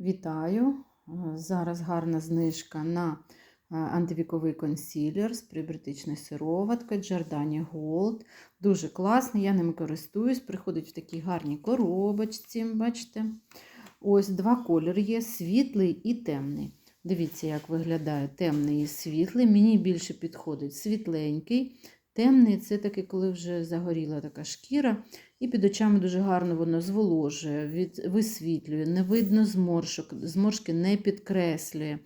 Вітаю! Е, Зараз гарна знижка на е, антивіковий консилер з прибритичною сироваткою Giordani Gold. Дуже класний, я ними користуюсь. Приходить в такій гарній коробочці. Бачите? Ось два кольори є: світлий і темний. Дивіться, як виглядає темний і світлий. Мені більше підходить світленький. Темний це таки, коли вже загоріла така шкіра, і під очами дуже гарно воно зволожує, від, висвітлює, не видно зморшок, зморшки не підкреслює.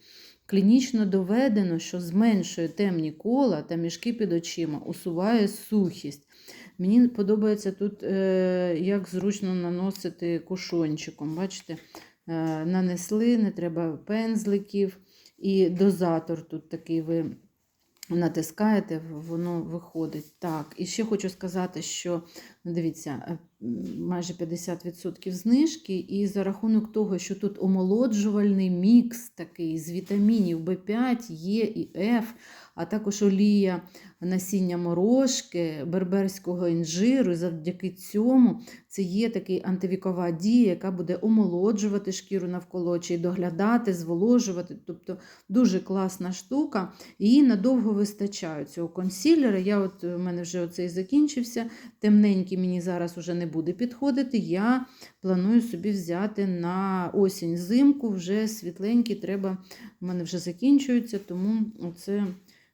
Клінічно доведено, що зменшує темні кола та мішки під очима, усуває сухість. Мені подобається тут, е, як зручно наносити кушончиком. Бачите, е, нанесли, не треба пензликів, і дозатор тут такий ви натискаєте, воно виходить. Так, і ще хочу сказати, що ну, дивіться, е, майже 50% знижки, і за рахунок того, що тут омолоджувальний мікс такий з вітамінів В5, Е і Ф, а також олія насіння морошки, берберського інжиру. І завдяки цьому це є такий антивікова дія, яка буде омолоджувати шкіру навколо очей, доглядати, зволожувати. Тобто дуже класна штука. Її надовго вистачає цього консілера. Я от, У мене вже оцей закінчився. Темненький мені зараз вже не буде підходити. Я планую собі взяти на осінь зимку, вже світленький треба, у мене вже закінчується, тому це.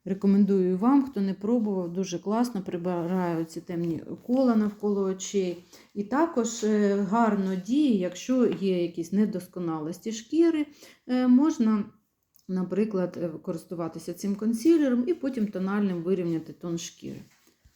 Рекомендую вам, хто не пробував, дуже класно прибираю ці темні кола навколо очей. І також е, гарно діє, якщо є якісь недосконалості шкіри, е, можна, наприклад, е, користуватися цим консилером і потім тональним вирівняти тон шкіри.